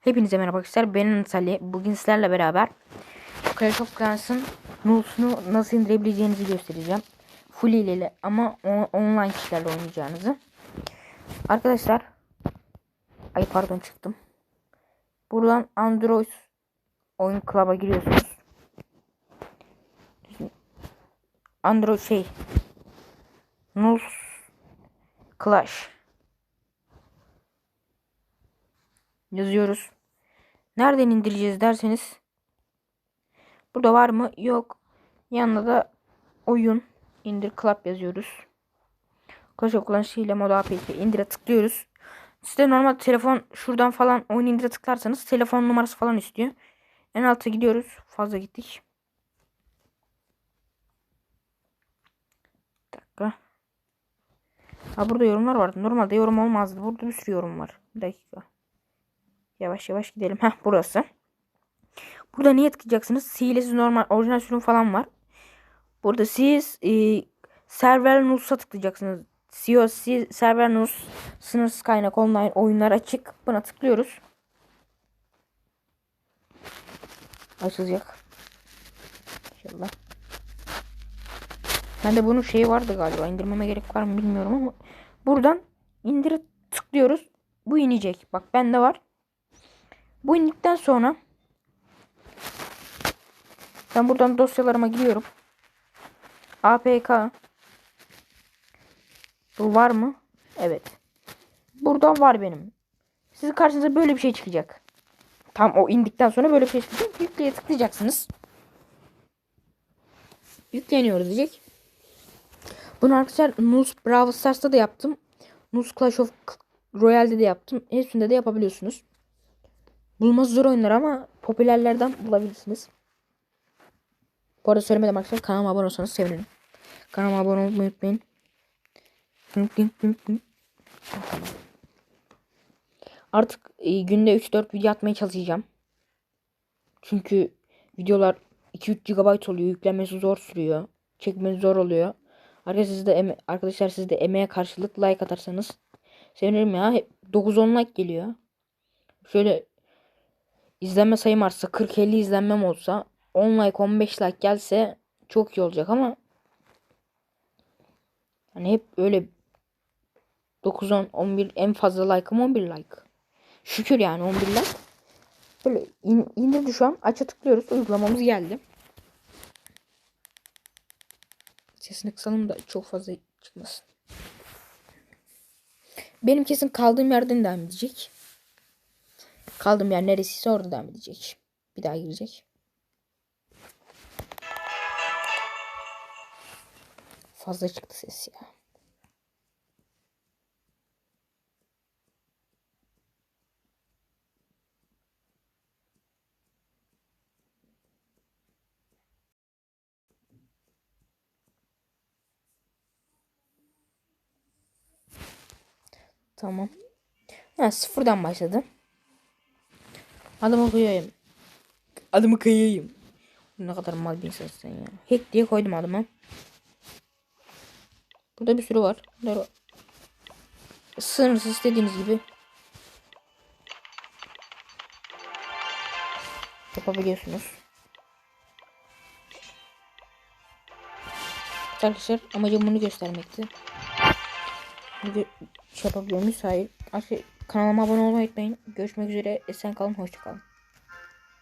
Hepinize merhaba arkadaşlar. Ben Antalya. Bugün sizlerle beraber Clash of Clans'ın Nuls'unu nasıl indirebileceğinizi göstereceğim. Full ile ama online kişilerle oynayacağınızı. Arkadaşlar Ay pardon çıktım. Buradan Android oyun club'a giriyorsunuz. Android şey Nuls Clash yazıyoruz. Nereden indireceğiz derseniz burada var mı? Yok. Yanında da oyun indir club yazıyoruz. Clash of Clans ile mod APK indire tıklıyoruz. Size normal telefon şuradan falan oyun indire tıklarsanız telefon numarası falan istiyor. En alta gidiyoruz. Fazla gittik. Bir dakika. Ha burada yorumlar vardı. Normalde yorum olmazdı. Burada bir sürü yorum var. Bir dakika. Yavaş yavaş gidelim. Heh burası. Burada niye tıklayacaksınız? Hilesiz normal orijinal sürüm falan var. Burada siz e, server nus'a tıklayacaksınız. Si- server nus sınırsız kaynak online oyunlar açık. Buna tıklıyoruz. Açılacak. İnşallah. Bende bunun şeyi vardı galiba. İndirmeme gerek var mı bilmiyorum ama buradan indire tıklıyoruz. Bu inecek. Bak bende var. Bu indikten sonra ben buradan dosyalarıma giriyorum. APK Bu var mı? Evet. Burada var benim. Sizin karşınıza böyle bir şey çıkacak. Tam o indikten sonra böyle bir şey çıkacak. Yükleye tıklayacaksınız. Yükleniyor diyecek. Bunu arkadaşlar Nus Brawl Stars'ta da yaptım. Nus Clash of Royale'de de yaptım. Hepsinde de yapabiliyorsunuz. Bulması zor oyunlar ama popülerlerden bulabilirsiniz. Bu arada söylemedim arkadaşlar. Kanalıma abone olsanız sevinirim. Kanalıma abone olmayı unutmayın. Artık e, günde 3-4 video atmaya çalışacağım. Çünkü videolar 2-3 GB oluyor. Yüklenmesi zor sürüyor. Çekmesi zor oluyor. Arkadaşlar siz de, eme- arkadaşlar siz de emeğe karşılık like atarsanız sevinirim ya. Hep 9-10 like geliyor. Şöyle izlenme sayım artsa 40-50 izlenmem olsa 10 like 15 like gelse çok iyi olacak ama hani hep öyle 9 10 11 en fazla like'ım 11 like. Şükür yani 11 like. Böyle in, indirdi şu an. Aça tıklıyoruz. Uygulamamız geldi. Sesini kısalım da çok fazla çıkmasın. Benim kesin kaldığım yerden devam edecek. Kaldığım yer neresiyse orada devam edecek. Bir daha girecek. Fazla çıktı ses ya. Tamam. Ha, sıfırdan başladım. Adımı koyayım. Adımı koyayım. Ne kadar mal bir insansın ya. Hack diye koydum adımı. Burada bir sürü var. Bunları sınırsız istediğiniz gibi yapabiliyorsunuz. Arkadaşlar amacım bunu göstermekti. Bunu şey yapabiliyor muyuz? Hayır. Kanalıma abone olmayı unutmayın. Görüşmek üzere. Esen kalın. Hoşça kalın.